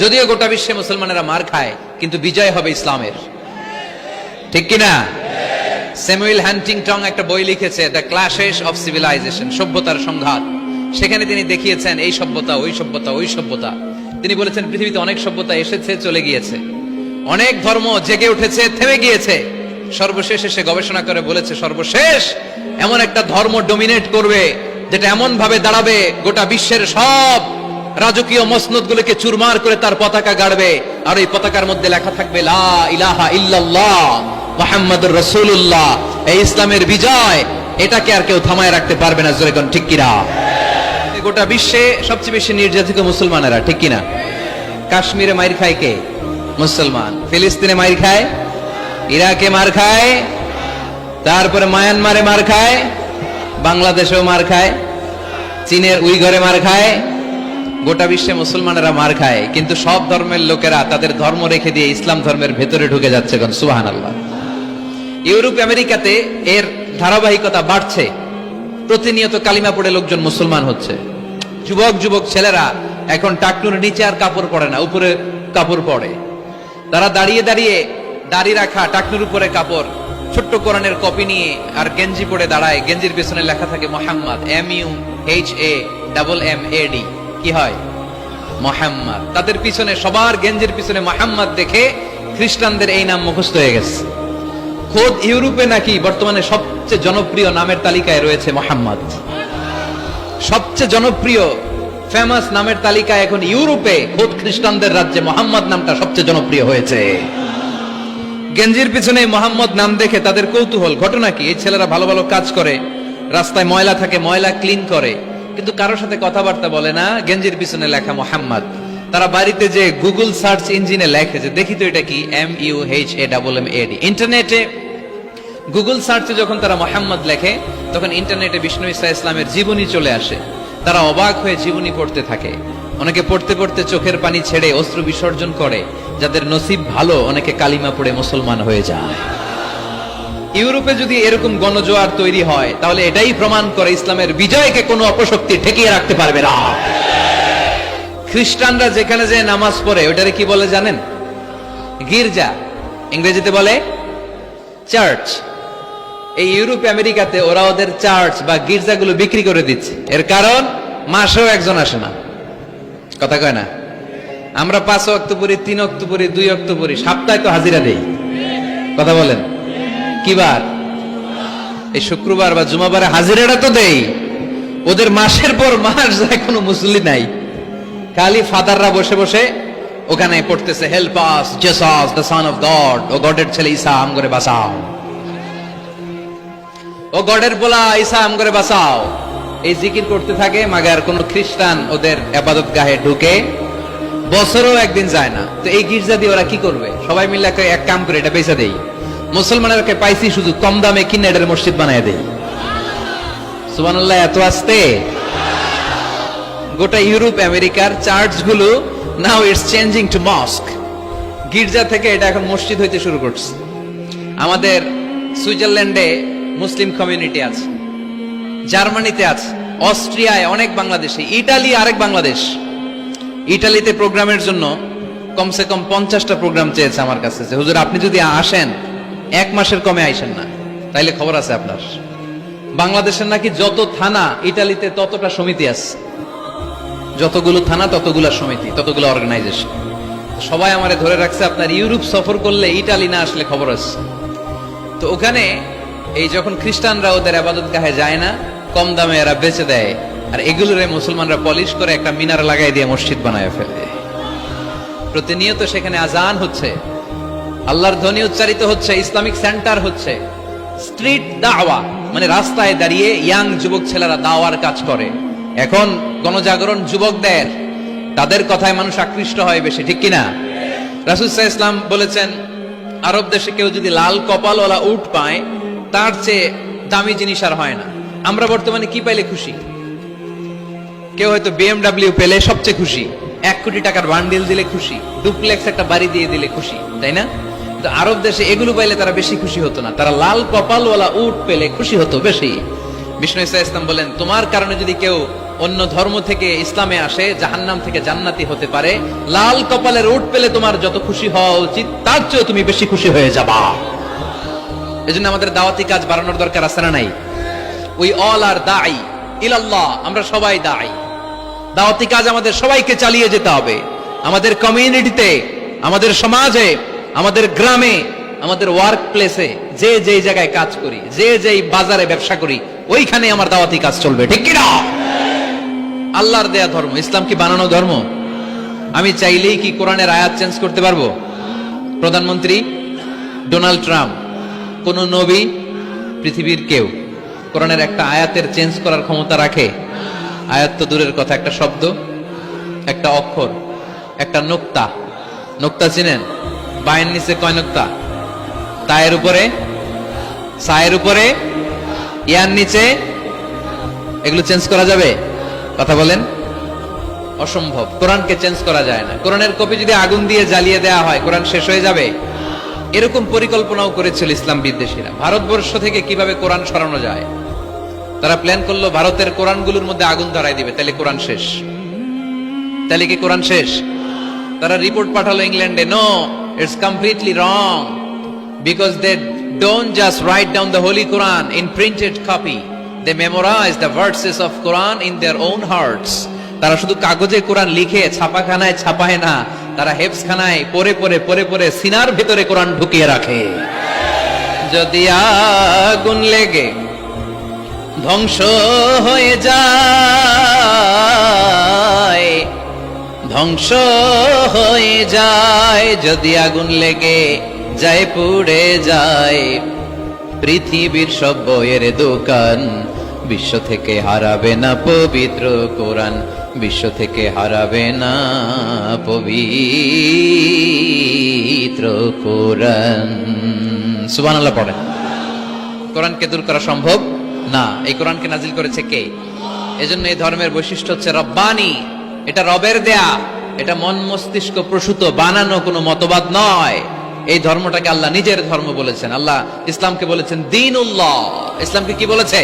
যদিও গোটা বিশ্বে মুসলমানেরা মার খায়, কিন্তু বিজয় হবে ইসলামের। ঠিক কিনা? স্যামুয়েল হ্যান্টিংটং একটা বই লিখেছে, দ্য ক্লাশেস অফ সিভিলাইজেশন সভ্যতার সংঘাত। সেখানে তিনি দেখিয়েছেন, এই সভ্যতা, ওই সভ্যতা ওই সভ্যতা। তিনি বলেছেন, পৃথিবীতে অনেক সভ্যতা এসেছে, চলে গিয়েছে। অনেক ধর্ম জেগে উঠেছে, থেমে গিয়েছে। সর্বশেষ এসে গবেষণা করে বলেছে, সর্বশেষ এমন একটা ধর্ম ডোমিনেট করবে, যেটা এমন ভাবে দাঁড়াবে গোটা বিশ্বের সব রাজকীয় মসনদ গুলোকে চুরমার করে তার পতাকা গাড়বে। আর ওই পতাকার মধ্যে লেখা থাকবে, লা ইলাহা এই ইসলামের বিজয়, এটাকে আর কেউ থামায় রাখতে পারবে না, জোরে কোন, ঠিক কিনা? গোটা বিশ্বে সবচেয়ে বেশি নির্যাতিত মুসলমানেরা, ঠিক কিনা? কাশ্মীরে মাইর খায় কে? মুসলমান। ফিলিস্তিনে মাইর খায়? ইরাকে মার খায়? তারপরে মায়ানমারে মার খায়? বাংলাদেশেও মার খায়? চীনের উইঘরে মার খায়? গোটা বিশ্বে মুসলমানেরা মার খায়, কিন্তু সব ধর্মের লোকেরা তাদের ধর্ম রেখে দিয়ে ইসলাম ধর্মের ভেতরে ঢুকে যাচ্ছে সুবাহান আল্লাহ ইউরোপ, আমেরিকাতে এর ধারাবাহিকতা বাড়ছে, প্রতিনিয়ত কালিমা পড়ে লোকজন মুসলমান হচ্ছে। যুবক যুবক ছেলেরা এখন টাকনুর নিচে আর কাপড় পরে না, উপরে কাপড় পরে। তারা দাঁড়িয়ে দাঁড়িয়ে দাড়ি রাখা, টাকনুর উপরে কাপড়, ছোট্ট কোরআনের কপি নিয়ে আর গেঞ্জি পরে দাঁড়ায়। গেঞ্জির পেছনে লেখা থাকে Mohammad, M U H A double M A D. কি হয়? মোহাম্মদ। তাদের পিছনে, সবার গেঞ্জির পিছনে মোহাম্মদ দেখে খ্রিস্টানদের এই নাম মুখস্থ হয়ে গেছে। খোদ ইউরোপে নাকি বর্তমানে সবচেয়ে জনপ্রিয় নামের তালিকায় রয়েছে মোহাম্মদ। সবচেয়ে জনপ্রিয় ফেমাস নামের তালিকায় এখন ইউরোপে খোদ খ্রিস্টানদের রাজ্যে মোহাম্মদ নামটা সবচেয়ে জনপ্রিয় হয়েছে। গেঞ্জির পিছনে মোহাম্মদ নাম দেখে তাদের কৌতূহল। ঘটনা কি? এই ছেলেরা ভালো ভালো কাজ করে, রাস্তায় ময়লা থাকে, ময়লা ক্লিন করে। কিন্তু কারোর সাথে কথাবার্তা বলে না। গেঞ্জির পিছনে লেখা মোহাম্মদ। তারা বাড়িতে যে গুগল সার্চ ইঞ্জিনে লেখে যে, দেখি তো এটা কি? M U H A double M A D ইন্টারনেটে, গুগল সার্চে যখন তারা মোহাম্মদ লেখে, তখন ইন্টারনেটে বিষ্ণু ইসা ইসলামের জীবনী চলে আসে। তারা অবাক হয়ে জীবনী পড়তে থাকে। অনেকে পড়তে পড়তে চোখের পানি ছেড়ে অস্ত্র বিসর্জন করে, যাদের নসিব ভালো, অনেকে কালিমা পড়ে মুসলমান হয়ে যায়। ইউরোপে যদি এরকম গণজোয়ার তৈরি হয়, তাহলে এটাই প্রমাণ করে ইসলামের বিজয়কে কোনো অপশক্তি ঠেকিয়ে রাখতে পারবে না। খ্রিস্টানরা যেখানে যে নামাজ পড়ে ওটারে কি বলে জানেন? গির্জা। ইংরেজিতে বলে চার্চ। এই ইউরোপ, আমেরিকাতে ওরা ওদের চার্চ বা গির্জাগুলো বিক্রি করে দিচ্ছে। এর কারণ, মাসেও একজন আসে না। কথা কয় না? আমরা পাঁচ অক্টোবরী তিন অক্টোবরী দুই অক্টোবরী সপ্তাহে তো হাজিরা দেই। কথা বলেন। কি বার এই শুক্রবার বা জুমাবারে হাজিরাটা তো দেই। ওদের মাসের পর মাস যায়, কোনো মুসলি নাই। খালি ফাদাররা বসে বসে ওখানে পড়তেছে help us Jesus the son of God ও গডের ছেলে ঈসা, আম করে বাঁচাও। ও গডের বলা ঈসা, আম করে বাঁচাও। এই জিকির করতে থাকে, মাগার কোন খ্রিস্টান ওদের আবাদত গাহে ঢুকে, বছরও একদিন যায় না। তো এই গির্জা দিয়ে ওরা কি করবে? সবাই মিলে এক- কাম করে, এটা বেচা দেই। মুসলমানেরকে পাইছি শুধু কম দামে কিনে এটার মসজিদ বানায় দেই। সুবহানাল্লাহ, এত আসতে। গোটা ইউরোপ, আমেরিকার চার্চগুলো now it's changing to mosque গির্জা থেকে এটা এখন মসজিদ হইতে শুরু করছে। আমাদের সুইজারল্যান্ডে মুসলিম কমিউনিটি আছে। জার্মানিতে আছে। অস্ট্রিয়ায় অনেক বাংলাদেশি। ইটালি আরেক বাংলাদেশ। ইটালিতে প্রোগ্রামের জন্য কমসে কম পঞ্চাশটা প্রোগ্রাম চেয়েছে আমার কাছে যে, হুজুর, আপনি যদি আসেন এক মাসের কমে আইসেন না। তাইলে খবর আছে আপনার। বাংলাদেশের নাকি যত থানা, ইটালিতে ততটা সমিতি আছে। যতগুলো থানা, ততগুলো সমিতি, ততগুলো অর্গানাইজেশন সবাই আমারে ধরে রাখছে, আপনার ইউরোপ সফর করলে ইটালি না আসলে খবর আছে। তো ওখানে এই যখন খ্রিস্টানরা ওদের আবাদত গাহে যায় না, কম দামে এরা বেচে দেয়। আর এগুলোরে মুসলমানরা পলিশ করে একটা মিনার লাগাই দিয়ে মসজিদ বানায় ফেলে। প্রতিনিয়ত সেখানে আজান হচ্ছে। আল্লাহর ধ্বনি উচ্চারিত হচ্ছে, ইসলামিক সেন্টার হচ্ছে। স্ট্রিট দাওয়া মানে রাস্তায় দাঁড়িয়ে ইয়াং যুবক ছেলেরা দাওয়ার কাজ করে। এখন গণজাগরণ যুবকদের, তাদের কথায় মানুষ আকৃষ্ট হয় বেশি, ঠিক কিনা? রাসুসাহ ইসলাম বলেছেন, আরব দেশে কেউ যদি লাল কপালওয়ালা উট পায়, তার চেয়ে দামি জিনিস আর হয় না। আমরা বর্তমানে কি পাইলে খুশি? কেউ হয়তো বিএমডাব্লিউ পেলে সবচেয়ে খুশি। এক কোটি টাকার বান্ডিল দিলে খুশি। ডুপ্লেক্স একটা বাড়ি দিয়ে দিলে খুশি, তাই না? কিন্তু আরব দেশে এগুলো পাইলে তারা বেশি খুশি হতো না। তারা লাল কপালওয়ালা উট পেলে খুশি হতো বেশি। বিষ্ণু ইসা ইসলাম বলেন, তোমার কারণে যদি কেউ অন্য ধর্ম থেকে ইসলামে আসে, জাহান্নাম থেকে জান্নাতি হতে পারে, লাল কপালের উঠ পেলে তোমার যত খুশি হওয়া উচিত, তার চেয়েও তুমি বেশি খুশি হয়ে যাবা। এজন্য আমাদের দাওয়াতি কাজ বাড়ানোর দরকার আছে না নাই? উই অল আর দাই ইলাল্লাহ আমরা সবাই দাই দাওয়াতি কাজ আমাদের সবাইকে চালিয়ে যেতে হবে। আমাদের কমিউনিটিতে আমাদের সমাজে আমাদের গ্রামে, আমাদের ওয়ার্ক প্লেসে যে যেই জায়গায় কাজ করি, যে যেই বাজারে ব্যবসা করি, ওইখানে আমার দাওয়াতি কাজ চলবে, ঠিক কিনা? আল্লাহর দেয়া ধর্ম, ইসলাম কি বানানো ধর্ম? আমি চাইলেই কি কোরআনের আয়াত চেঞ্জ করতে পারব? প্রধানমন্ত্রী ডোনাল্ড ট্রাম্প, কোন নবী পৃথিবীর কেউ কোরআনের একটা আয়াতের চেঞ্জ করার ক্ষমতা রাখে? আয়াত তো দূরের কথা, একটা শব্দ, একটা অক্ষর, একটা নোক্তা। নোক্তা চিনেন? বায়ের নিচে কয় তায়ের উপরে? সায়ের উপরে? ইয়ার নিচে? এগুলো চেঞ্জ করা যাবে? কথা বলেন। অসম্ভব। কোরআনকে চেঞ্জ করা যায় না। কোরআনের কপি যদি আগুন দিয়ে জ্বালিয়ে দেওয়া হয়, কোরআন শেষ হয়ে যাবে? এরকম পরিকল্পনাও করেছিল ইসলাম বিদ্বেষীরা। ভারতবর্ষ থেকে কীভাবে কোরআন সরানো যায়? তারা প্ল্যান করল ভারতের কোরআনগুলোর মধ্যে আগুন ধরাই দিবে, তাহলে কোরআন শেষ। তাহলে কি কোরআন শেষ? তারা রিপোর্ট পাঠালো ইংল্যান্ডে no it's completely wrong because they don't just write down the holy Quran in printed copy they memorise the verses of Quran in their own hearts তারা শুধু কাগজে কোরআন লিখে ছাপাখানায় ছাপায় না, তারা হেফসখানায় পরে পরে পরে পরে সিনার ভিতরে কোরআন ঢুকিয়ে রাখে। যদি আগুন লেগে ধ্বংস হয়ে যায় ধ্বংস হয়ে যায়। যদি আগুন লেগে যায়, পুড়ে যায়। পৃথিবীর সব বইয়ের দোকান বিশ্ব থেকে হারাবে না পবিত্র কোরআন। বিশ্ব থেকে হারাবে না পবিত্র কোরআন। সুবহানাল্লাহ পড়েন। কোরআনকে দূর করা সম্ভব? না। এই কোরআনকে নাজিল করেছে কে? এজন্য এই ধর্মের বৈশিষ্ট্য হচ্ছে রব্বানি। এটা রবের দেয়া এটা মন মস্তিষ্ক প্রসূত বানানো কোনো মতবাদ নয় এই ধর্মটাকে আল্লাহ নিজের ধর্ম বলেছেন আল্লাহ ইসলামকে বলেছেন দিনুল্লাহ ইসলামকে কি বলেছে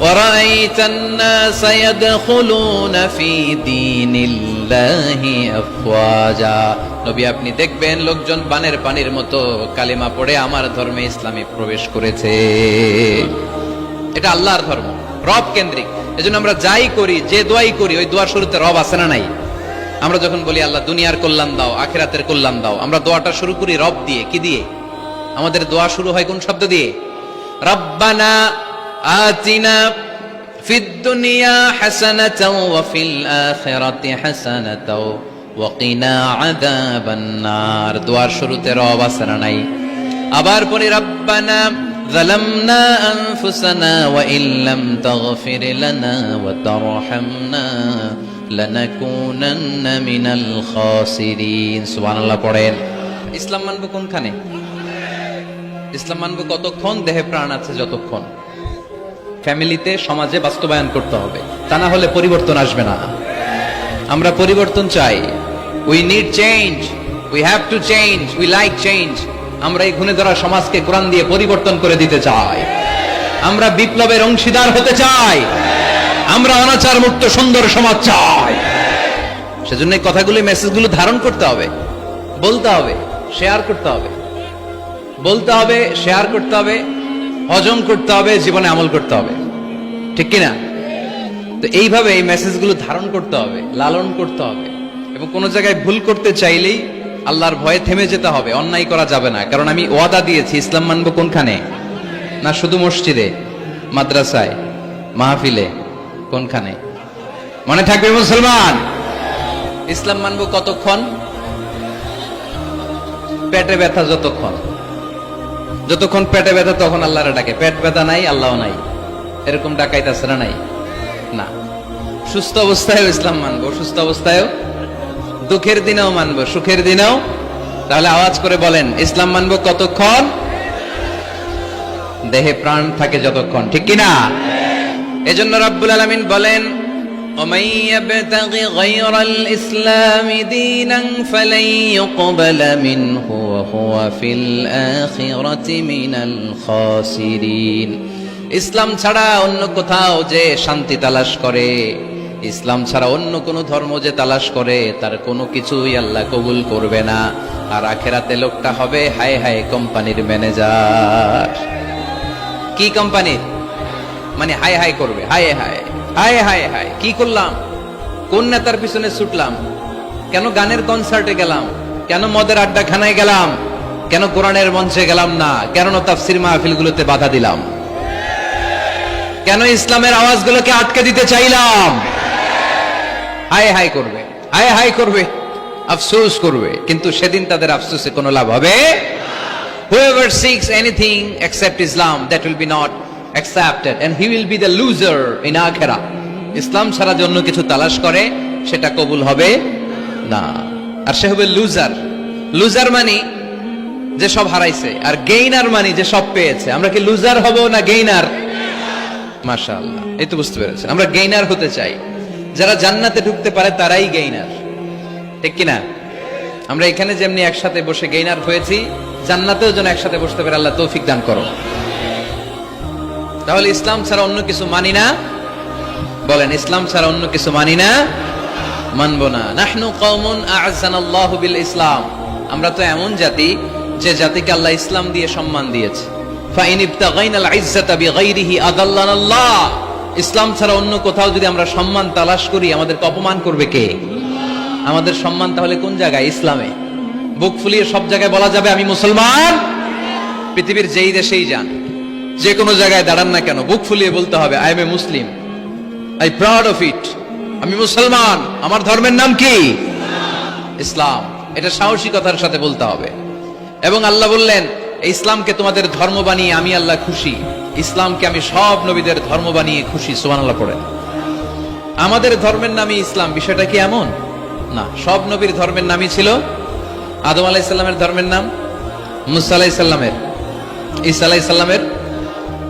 وَرَأَيْتَ النَّاسَ يَدْخُلُونَ فِي دِينِ اللَّهِ أَفْوَاجًا নবী আপনি দেখবেন লোকজন বানের পানির মতো কালিমা পড়ে আমার ধর্মে ইসলামে প্রবেশ করেছে এটা আল্লাহর ধর্ম রব কেন্দ্রিক এজন্য আমরা যাই করি, যে দোয়াই করি, ওই দোয়ার শুরুতে রব আছে না নাই? আমরা যখন বলি, আল্লাহ, দুনিয়ার কল্যাণ দাও, আখেরাতের কল্যাণ দাও, আমরা দোয়াটা শুরু করি রব দিয়ে, কি দিয়ে? আমাদের দোয়া শুরু হয় কোন শব্দ দিয়ে? রব্বানা আতিনা ফিদ দুনিয়া হাসানাতাও ওয়া ফিল আখিরাতি হাসানাতাও ওয়া কিনা আযাবান নার। দোয়ার শুরুতে রব আছে না নাই? আবার পরে রব্বানা ظلمنا أنفسنا وإن لم تغفر لنا وترحمنا لنكونن من الخاسرين سبحان الله পড়েন ইসলাম মানবো কোনখানে ইসলাম মানবো কতক্ষণ দেহে প্রাণ আছে যতক্ষণ ফ্যামিলিতে সমাজে বাস্তবায়ন করতে হবে তা না হলে পরিবর্তন আসবে না আমরা পরিবর্তন চাই we need change we have to change we like change আমরা এই ঘুণে ধরা সমাজকে কোরআন দিয়ে পরিবর্তন করে দিতে চাই। আমরা বিপ্লবের অংশীদার হতে চাই। আমরা অনাচার মুক্ত সুন্দর সমাজ চাই। সেজন্য এই কথাগুলো মেসেজগুলো ধারণ করতে হবে। বলতে হবে শেয়ার করতে হবে। বলতে হবে শেয়ার করতে হবে, হজম করতে হবে, জীবনে আমল করতে হবে। ঠিক কিনা? তো এইভাবে এই মেসেজগুলো ধারণ করতে হবে, লালন করতে হবে। এবং কোনো জায়গায় ভুল করতে চাইলেই আল্লাহর ভয়ে থেমে যেতে হবে, অন্যায় করা যাবে না। কারণ আমি ওয়াদা দিয়েছি, ইসলাম মানব কোনখানে? না শুধু মসজিদে, মাদ্রাসায়, মাহফিলে, কোনখানে? মনে থাকবে মুসলমান? ইসলাম মানব কতক্ষণ? পেটে ব্যথা যতক্ষণ। যতক্ষণ পেটে ব্যথা তখন আল্লাহরে ডাকে। পেট ব্যথা নাই আল্লাহ নাই। এরকম ডাকাইতেছে না নাই? না। সুস্থ অবস্থায়ও ইসলাম মানবো, সুস্থ অবস্থায়ও দুঃখের দিনেও মানবো সুখের দিনেও তাহলে আওয়াজ করে বলেন ইসলাম মানবো কতক্ষণ দেহে প্রাণ থাকে যতক্ষণ ঠিক কিনা এজন্য রাব্বুল আলামিন বলেন ومن يبتغ غير الإسلام دينا فلن يقبل منه وهو في الآخرة من الخاسرين ইসলাম ছাড়া অন্য কোথাও যে শান্তি তালাশ করে ইসলাম ছাড়া অন্য কোনো ধর্ম যে তালাশ করে, তার কোনো কিছুই আল্লাহ কবুল করবে না। আর আখেরাতে লোকটা হবে, হায় হায়, কোম্পানির ম্যানেজার। কি কোম্পানির? মানে হায় হায় করবে, হায় হায় হায় হায় হায়। কি করলাম? কোন নেতার পিছনে ছুটলাম? কেন গানের কনসার্টে গেলাম? কেন মদের আড্ডাখানায় গেলাম? কেন কোরআনের মঞ্চে গেলাম না? কেন তাফসির মাহফিলগুলোতে বাধা দিলাম? কেন ইসলামের আওয়াজগুলোকে আটকে দিতে চাইলাম? হায় হায় করবে, হায় হায় করবে, আফসোস করবে, কিন্তু সেদিন তাদের আফসোসে কোনো লাভ হবে? Whoever seeks anything except Islam, that will be not accepted, and he will be the loser in akhirah. ইসলাম ছাড়া যে অন্য কিছু তালাশ করে, সেটা কবুল হবে না। আর সে হবে লুজার লুজার মানে যে সব হারাইছে, আর গেইনার মানে যে সব পেয়েছে। আমরা কি লুজার হব না গেইনার মাশাআল্লাহ, এই তো বুঝতে পেরেছেন। আমরা গেইনার হতে চাই। যারা জান্নাতে ঢুকতে পারে তারাই গেইনার ঠিক কিনা? আমরা এখানে যেমনি একসাথে বসে গেইনার হয়েছি, জান্নাতেও যেন একসাথে বসতে পারে, আল্লাহ তৌফিক দান করো। তাহলে ইসলাম ছাড়া অন্য কিছু মানি না? বলেন, ইসলাম ছাড়া অন্য কিছু মানি না? মানবো না। নাহনু কওমুন আ'আজ্জানাল্লাহু বিল ইসলাম। আমরা তো এমন জাতি যে জাতিকে আল্লাহ ইসলাম দিয়ে সম্মান দিয়েছে। ফাইন ইবতাগাইনাল ইজ্জাতা বিগাইরিহি আদাল্লানাল্লাহ। ইসলাম ছাড়া অন্য কোথাও যদি আমরা সম্মান তালাশ করি, আমাদেরকে অপমান করবে কে? আমাদের সম্মান তাহলে কোন জায়গায়? ইসলামে। বুক ফুলিয়ে সব জায়গায় বলা যাবে, আমি মুসলমান? পৃথিবীর যেই দেশেই যান, যে কোনো জায়গায় দাঁড়ান না কেন, বুক ফুলিয়ে বলতে হবে I am a Muslim I proud of it আমি মুসলমান, আমার ধর্মের নাম কি? ইসলাম, এটা সাহসিকতার সাথে বলতে হবে। এবং আল্লাহ বললেন ইসলামকে তোমাদের ধর্ম বানিয়ে আমি আল্লাহ খুশি। ইসলামকে আমি সব নবীদের ধর্ম বানিয়ে খুশি সুমান আল্লাহ পড়েন আমাদের ধর্মের নামই ইসলাম বিষয়টা কি এমন না সব নবীর ধর্মের নামই ছিল আদম আলাইসাল্লামের ধর্মের নাম মুসা আলাইসাল্লামের ঈসা আলাইসাল্লামের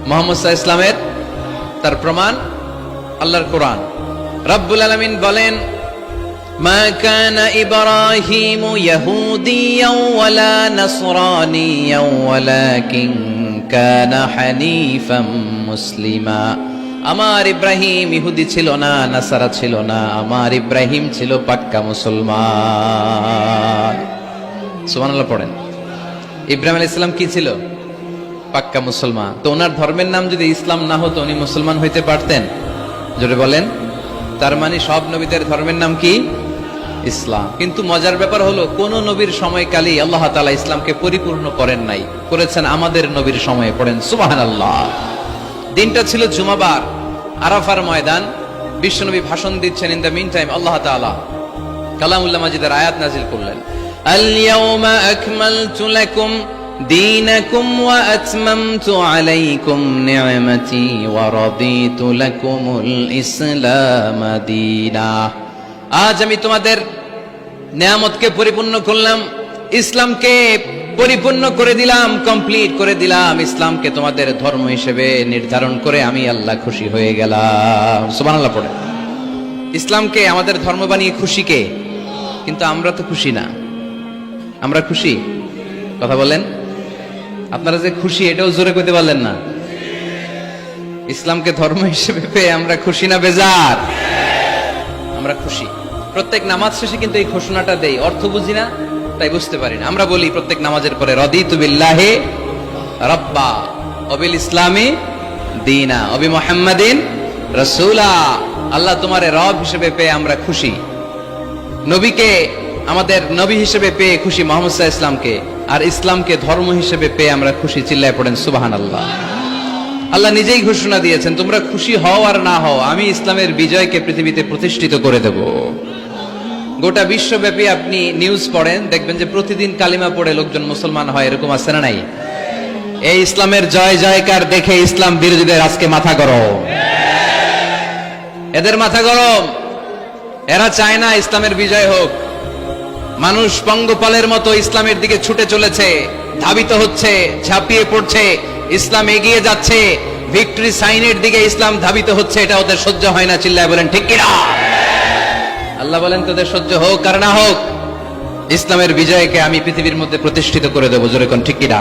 মোহাম্মদ সাহা ইসলামের তার প্রমাণ আল্লাহর কোরআন রব্বুল আলমিন বলেন ما كان إبراهيم يهوديا ولا نصرانيا ولكن কানা মুসলিমা। আমার ইব্রাহিম ইহুদি ছিল না, নাসারা ছিল না, আমার ইব্রাহিম ছিল পাক্কা মুসলমান। সুবহানাল্লাহ পড়েন। ইব্রাহিম আলাইহিস ইসলাম কি ছিল? পাক্কা মুসলমান। তো ওনার ধর্মের নাম যদি ইসলাম না হতো, উনি মুসলমান হইতে পারতেন? জোরে বলেন। তার মানে সব নবীদের ধর্মের নাম কি? ইসলাম কিন্তু মজার ব্যাপার হলো কোন নবীর সময়কালেই আল্লাহ তালা ইসলামকে পরিপূর্ণ করেন নাই করেছেন আমাদের নবীর সময়ে পড়েন সুবাহান আল্লাহ দিনটা ছিল জুমাবার আরাফার ময়দান বিশ্বনবী ভাষণ দিচ্ছেন ইন দ্য মিন টাইম আল্লাহ তালা কালামুল্লাহ মাজিদের আয়াত নাজিল করলেন اليوم أكملت لكم دينكم وأتممت عليكم نعمتي ورضيت لكم الإسلام دينا আজ আমি তোমাদের নিয়ামতকে পরিপূর্ণ করলাম, ইসলামকে পরিপূর্ণ করে দিলাম কমপ্লিট করে দিলাম, ইসলামকে তোমাদের ধর্ম হিসেবে নির্ধারণ করে আমি আল্লাহ খুশি হয়ে গেলাম। সুবহানাল্লাহ পড়ে। ইসলামকে, আমাদের ধর্ম বানিয়ে খুশি কে? কিন্তু আমরা তো খুশি না। আমরা খুশি? কথা বলেন। আপনারা যে খুশি, এটাও জোরে করতে পারলেন না। ইসলামকে ধর্ম হিসেবে পেয়ে আমরা খুশি না, বেজার? আমরা খুশি। প্রত্যেক নামাজ শেষে কিন্তু এই ঘোষণাটা দেই। অর্থ বুঝি না, তাই বুঝতে পারি না। আমরা বলি প্রত্যেক নামাজের পরে, রদিতু বিল্লাহে রব্বা, অবিল ইসলামী দিনা, অবি মোহাম্মদিন রসুলা। আল্লাহ তোমারে রব হিসেবে পেয়ে আমরা খুশি। নবীকে, আমাদের নবী হিসেবে পেয়ে খুশি মোহাম্মদ ইসলামকে আর ইসলামকে ধর্ম হিসেবে পেয়ে আমরা খুশি, চিল্লায় পড়েন সুবাহান আল্লাহ আল্লাহ নিজেই ঘোষণা দিয়েছেন, তোমরা খুশি হও আর না হও, আমি ইসলামের বিজয়কে পৃথিবীতে প্রতিষ্ঠিত করে দেব। গোটা বিশ্বব্যাপী আপনি নিউজ পড়েন, দেখবেন যে প্রতিদিন কালিমা পড়ে লোকজন মুসলমান হয়, এরকম আছে না নাই? এই ইসলামের জয় জয়কার দেখে ইসলাম বিরোধীদের আজকে মাথা গরম। এদের মাথা গরম। এরা চায় না ইসলামের বিজয় হোক। মানুষ পঙ্গপালের মতো ইসলামের দিকে ছুটে চলেছে, ধাবিত হচ্ছে, ঝাঁপিয়ে পড়ছে, ইসলাম এগিয়ে যাচ্ছে, ভিক্টরি সাইনের দিকে ইসলাম ধাবিত হচ্ছে, এটা ওদের সহ্য হয় না, চিল্লায় বলেন, ঠিক কিনা? আল্লাহ বলেন, তোদের সহ্য হোক আর না হোক, ইসলামের বিজয়কে আমি পৃথিবীর মধ্যে প্রতিষ্ঠিত করে দেবো। জোরে কোন ঠিক কিনা?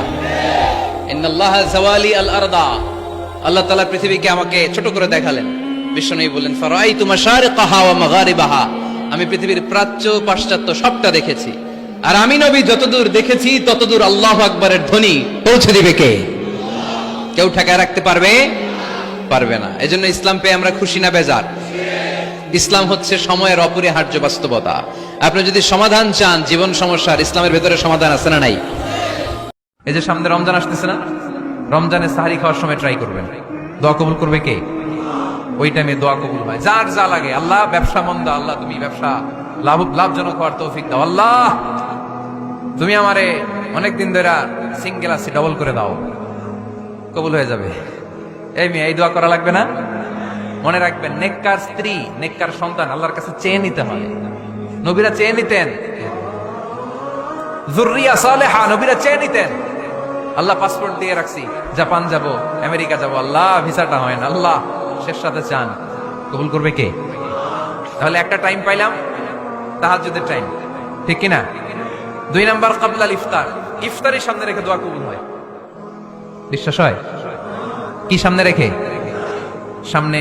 আল্লাহ তাআলা পৃথিবীকে আমাকে ছোট করে দেখালেন। বিষ্ণু বললেন ফরাই তোমার সারে কাহা ও মাগারিবাহা। আমি পৃথিবীর প্রাচ্য পাশ্চাত্য সবটা দেখেছি। আর আমি নবী যতদূর দেখেছি, ততদূর আল্লাহ আকবরের ধ্বনি পৌঁছে দিবে কে? কেউ ঠেকায় রাখতে পারবে? পারবে না। এজন্য ইসলাম পেয়ে আমরা খুশি না, বেজার। ইসলাম হচ্ছে সময়ের অপরিহার্য বাস্তবতা। আপনি যদি সমাধান চান, জীবন সমস্যার ইসলামের ভেতরে সমাধান আছে না নাই? এই যে সামনে রমজান আসতেছে না? রমজানে সাহারি খাওয়ার সময় ট্রাই করবেন। দোয়া কবুল করবে কে? ওই টাইমে দোয়া কবুল হয়। যার যা লাগে, আল্লাহ ব্যবসা মন্দ, আল্লাহ তুমি ব্যবসা লাভ, লাভজনক হওয়ার তৌফিক দাও। আল্লাহ! তুমি আমারে অনেক দিন ধরে সিঙ্গেল আছি ডবল করে দাও। কবুল হয়ে যাবে। এই মেয়ে, এই দোয়া করা লাগবে না? মনে রাখবেন, নেককার স্ত্রী, নেককার সন্তান আল্লাহর কাছে চেয়ে নিতে হয়। নবীরা চেয়ে নিতেন। জুরিয়া সালেহা, নবীরা চেয়ে নিতেন। আল্লাহ পাসপোর্ট দিয়ে রাখছি, জাপান যাব, আমেরিকা যাব, আল্লাহ, ভিসাটা হয় না, আল্লাহ, শেষ সাথে চান। কবুল করবে কে? তাহলে একটা টাইম পাইলাম, তাহাজ্জুদের টাইম ঠিক কি না দুই নাম্বার কাবলাল ইফতার। ইফতারের সামনে রেখে দোয়া কবুল হয়। বিশ্বাস হয়? কি সামনে রেখে? সামনে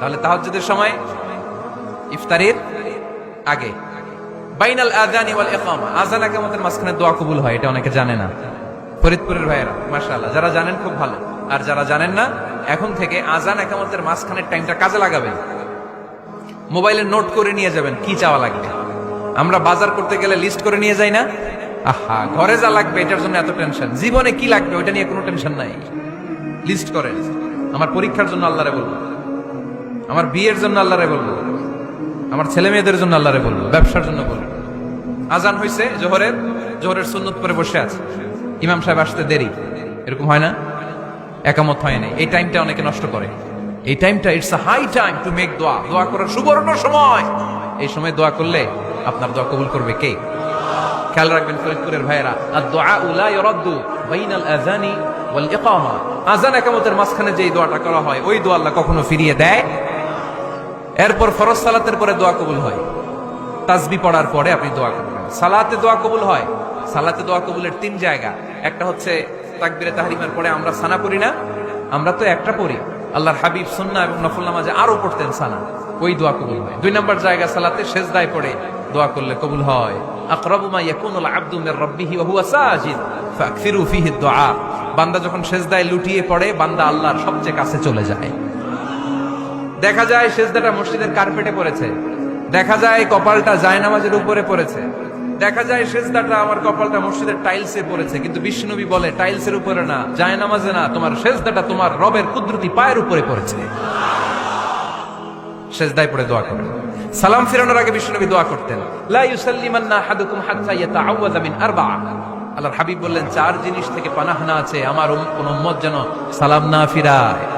তাহলে তাহাজ্জুদের সময় ইফতারের আগে। বাইনাল আযানি ওয়াল ইকামা। আযান ইকামতের মাঝখানে দোয়া কবুল হয়, এটা অনেকে জানে না। ফরিদপুরের ভাইয়েরা, মাশাআল্লাহ, যারা জানেন খুব ভালো। আর যারা জানেন না, এখন থেকে আজান একামতের মাঝখানের টাইমটা কাজে লাগাবেন। মোবাইলে নোট করে নিয়ে যাবেন, কি চাওয়া লাগবে? আমরা বাজার করতে গেলে লিস্ট করে নিয়ে যাই না? আহা, ঘরে যা লাগবে, এটার জন্য এত টেনশন। জীবনে কি লাগবে, ওইটা নিয়ে কোনো টেনশন নাই। লিস্ট করেন। আমার পরীক্ষার জন্য আল্লাহরে বলব। আমার বিয়ের জন্য আল্লাহরে বলব। আমার ছেলে মেয়েদের জন্য আল্লাহরে বলব। ব্যবসার জন্য বলব। আজান হয়েছে জোহরের জোহরের সুন্নত পরে বসে আছে। ইমাম সাহেব আসতে দেরি। এরকম হয় না? একামত হয় না এই টাইমটা অনেকে নষ্ট করে। এই টাইমটা it's high time to make দোয়া দোয়া করার সুবর্ণ সময়। এই সময় দোয়া করলে আপনার দোয়া কবুল করবে কে? খেয়াল রাখবেন ফরিদপুরের ভাইয়েরা। আর দোয়া উলা ইরাদ্দু বাইনাল আযানি ওয়াল ইকামা। আযান একামতের মাঝখানে যেই দোয়াটা করা হয়, ওই দোয়া আল্লাহ কখনো ফিরিয়ে দেয় এরপর ফরজ সালাতের পরে দোয়া কবুল হয়। তাসবি পড়ার পরে আপনি দোয়া করবেন সালাতে দোয়া কবুল হয়। সালাতে দোয়া কবুলের তিন জায়গা। একটা হচ্ছে তাকবিরে তাহরিমার পরে আমরা সানা পড়ি না। আমরা তো একটা পড়ি। আল্লাহর হাবিব সুন্না এবং নফল নামাজে আরও পড়তেন সানা। ওই দোয়া কবুল হয়। দুই নম্বর জায়গা সালাতে সেজদায় পড়ে দোয়া করলে কবুল হয়। বান্দা যখন সেজদায় লুটিয়ে পড়ে, বান্দা আল্লাহর সবচেয়ে কাছে চলে যায়। দেখা যায় সেজদাটা মসজিদের কার্পেটে পড়েছে। দেখা যায় কপালটা জায়নামাজের উপরে পড়েছে। দেখা যায় সেজদাটা আমার কপালটা মসজিদের টাইলসে পড়েছে। কিন্তু বিষ্ণুবী বলে টাইলসের উপরে না, জায়নামাজে না, তোমার সেজদাটা তোমার রবের কুদরতি পায়ের উপরে পড়েছে। সেজদায় পড়ে দোয়া করেন সালাম ফিরানোর আগে বিষ্ণুনবী দোয়া করতেন, লা আল্লাহর হাবিব বললেন, চার জিনিস থেকে পানাহানা আছে, আমার কোন উম্মত যেন সালাম না ফিরায়।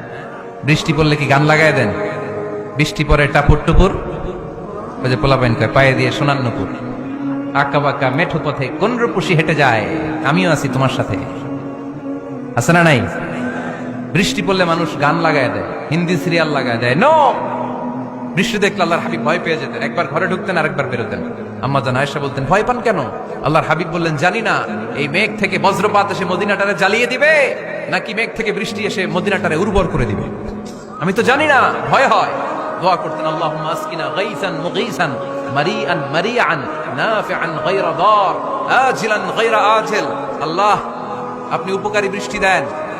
বৃষ্টি পড়লে কি গান লাগায় দেন? বৃষ্টি পরে টাপুর টুপুর? ওই যে পোলাপাইন কয়, পায়ে দিয়ে সোনার নুপুর। আঁকা বাঁকা মেঠো পথে কোন রূপসী হেঁটে যায়। আমিও আছি তোমার সাথে। আছে না নাই? বৃষ্টি পড়লে মানুষ গান লাগায় দেয়, হিন্দি সিরিয়াল লাগায় দেয়। নো বৃষ্টি দেখলে আল্লাহর হাবিব ভয় পেয়ে যেতেন। একবার ঘরে ঢুকতেন, আরেকবার বেরোতেন। আম্মা জান আয়েশা বলতেন, ভয় পান কেন? আল্লাহর হাবিব বললেন, জানি না, এই মেঘ থেকে বজ্রপাত এসে মদিনাটারে জ্বালিয়ে দিবে, নাকি মেঘ থেকে বৃষ্টি এসে মদিনাটারে উর্বর করে দিবে? আমি তো জানি না, ভয় হয়। দোয়া করতেন, আল্লাহুম্মা আসকিনা গাইসান মুগীসান, মারিআন মারিআন, নাফিআন গায়রা দার, আজিলান গায়রা আজিল। আল্লাহ, আপনি উপকারী বৃষ্টি দেন।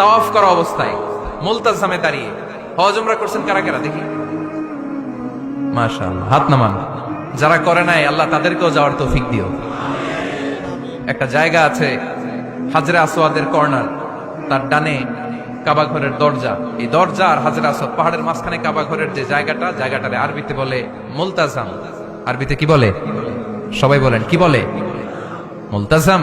তাওয়াফ করা অবস্থায় মুলতাজামে দাঁড়িয়ে হজ উমরা করছেন কারা কারা? দেখি। মাশাআল্লাহ, হাত নামান। যারা করে নাই, আল্লাহ তাদেরকেও যাওয়ার তৌফিক দিও। একটা জায়গা আছে, হাজরে আসওয়াদের কর্নার। তার ডানে কাবা ঘরের দরজা। এই দরজা আর হাজরে আসওয়াদ পাহাড়ের মাঝখানে কাবা ঘরের যে জায়গাটা, জায়গাটারে আরবিতে বলে মুলতাজাম। আরবিতে কি বলে? সবাই বলেন, কি বলে? মুলতাজাম।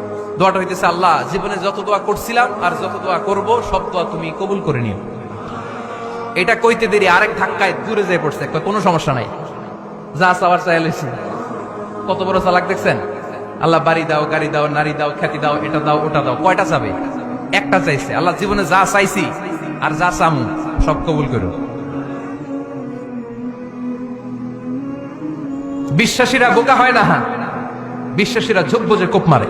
দোয়াটা হইতেছে, আল্লাহ, জীবনে যত দোয়া করছিলাম আর যত দোয়া করব, সব দোয়া তুমি কবুল করে নিও। এটা কইতে দেরি, আরেক ধাক্কায় দূরে যেয়ে পড়ছে কোনো সমস্যা নাই। যা চাওয়ার চাই কত বড় চালাক দেখছেন? আল্লাহ, বাড়ি দাও, গাড়ি দাও, নারী দাও, খ্যাতি দাও, এটা দাও, ওটা দাও, কয়টা চাবে? একটা চাইছে। আল্লাহ, জীবনে যা চাইছি আর যা চামু, সব কবুল করো। বিশ্বাসীরা বোকা হয় না? বিশ্বাসীরা ঝোপ বোঝে, কোপ মারে।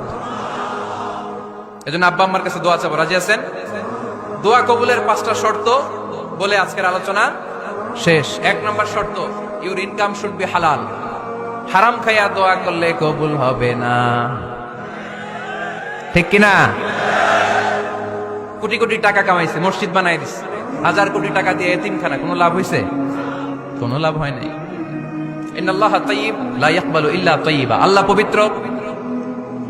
এজন্য আব্বা আম্মার কাছে দোয়া চাবো। রাজি আছেন? দোয়া কবুলের পাঁচটা শর্ত বলে আজকের আলোচনা শেষ। এক নম্বর শর্ত ইউর ইনকাম শুড বি হালাল হারাম খাইয়া দোয়া করলে কবুল হবে না। ঠিক কিনা? কোটি কোটি টাকা কামাইছে, মসজিদ বানাই দিছে। হাজার কোটি টাকা দিয়ে এতিমখানা, কোনো লাভ হইছে? কোনো লাভ হয় নাই। ইন্নাল্লাহ তাইয়িব, লা ইয়াকবালু ইল্লা তাইয়িবা। আল্লাহ পবিত্র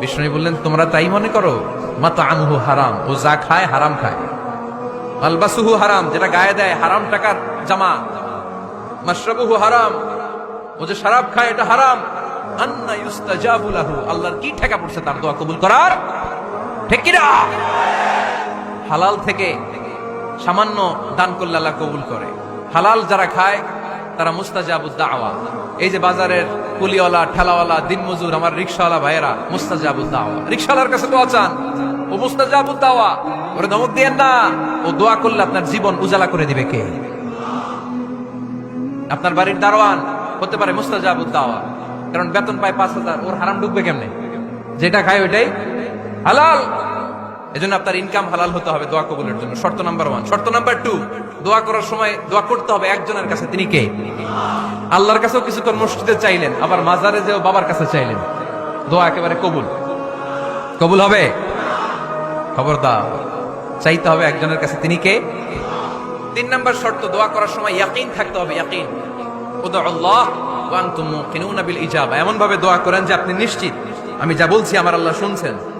বিষ্ণু বললেন, তোমরা তাই মনে করো? মাতা আমহু হারাম। ও যা খায় হারাম খায়। আলবাসুহু হারাম, যেটা গায়ে দেয় হারাম টাকার জামা। মাশরাবুহু হারাম, ও যে শরাব খায় এটা হারাম। আন্না ইউস্তাজাবু লাহু, আল্লাহর কি ঠেকা পড়ছে তার দোয়া কবুল করার? ঠিক কি না হালাল থেকে সামান্য দান করলে আল্লাহ কবুল করে। হালাল যারা খায় তারা মুস্তাজাবুদ দাওয়া। এই যে বাজারের কুলিওয়ালা, ঠেলাওয়ালা, দিনমজুর, আমার রিক্সাওয়ালা ভাইয়েরা মুস্তাজাবুদ দাওয়া। রিক্সাওয়ালার কাছে দোয়া চান, ও মুস্তাজাবুদ দাওয়া, ওরে ধমক দিয়েন না, ও দোয়া করলে আপনার জীবন উজালা করে দিবে কে? আপনার বাড়ির দারোয়ান হতে পারে মুস্তাজাবুদ দাওয়া, কারণ বেতন পায় পাঁচ হাজার, ওর হারাম ঢুকবে কেমনে? যেটা খায় ওইটাই হালাল। এজন্য আপনার ইনকাম হালাল হতে হবে দোয়া কবুলের জন্য। শর্ত নাম্বার ওয়ান শর্ত নাম্বার টু দোয়া করার সময় দোয়া করতে হবে একজনের কাছে। তিনি কে? আল্লাহর কাছেও কিছুক্ষণ মসজিদে চাইলেন, আবার মাজারে যেও বাবার কাছে চাইলেন। দোয়া একেবারে কবুল। কবুল হবে? খবর খবরদার। চাইতে হবে একজনের কাছে। তিনি কে? তিন নাম্বার শর্ত, দোয়া করার সময় ইয়াকিন থাকতে হবে, ইয়াকিন। আল্লাহ ইজাবা। এমন ভাবে দোয়া করেন যে আপনি নিশ্চিত। আমি যা বলছি আমার আল্লাহ শুনছেন।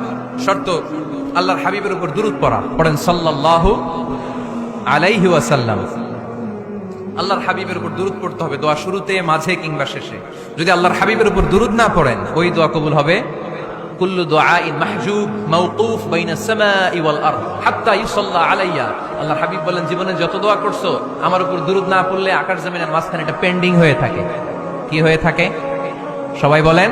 শর্ত, আল্লাহর হাবিবের উপর দূরত পড়া। পড়েন সাল্লাল্লাহু আলাইহি ওয়াসাল্লাম। আল্লাহর হাবিবের উপর দূরত পড়তে হবে, দোয়া শুরুতে, মাঝে কিংবা শেষে। যদি আল্লাহর হাবিবের উপর দূরত না পড়েন, ওই দোয়া কবুল হবে, কুল্লু মাহজুব হাত্তা ইউসাল্লা আলাইয়া। আল্লাহর হাবিব বলেন, জীবনে যত দোয়া করছ, আমার উপর না পড়লে আকাশ জমিনের মাঝখানে পেন্ডিং হয়ে থাকে। কি হয়ে থাকে? সবাই বলেন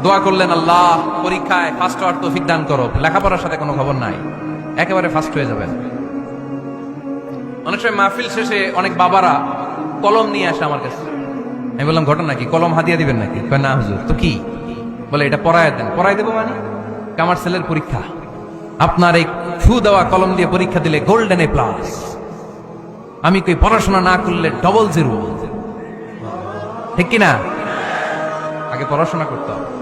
দোয়া করলেন, আল্লাহ, পরীক্ষায় ফার্স্ট হওয়ার তৌফিক দান করো। লেখাপড়ার সাথে কোনো খবর নাই। একেবারে ফার্স্ট হয়ে যাবেন। অনেক সময় মাহফিল শেষে অনেক বাবারা কলম নিয়ে আসে আমার কাছে। আমি বললাম, ঘটনা কি? কলম হাতিয়া দিবেন নাকি? না, হুজুর। তো কি? বলে, এটা পড়ায় দেন। পড়াই দেবো মানে? কামার ছেলের পরীক্ষা। আপনার এই ফু দেওয়া কলম দিয়ে পরীক্ষা দিলে গোল্ডেন এ প্লাস আমি কই, পড়াশোনা না করলে ডবল জিরো ঠিক কি না? আগে পড়াশোনা করতে হবে।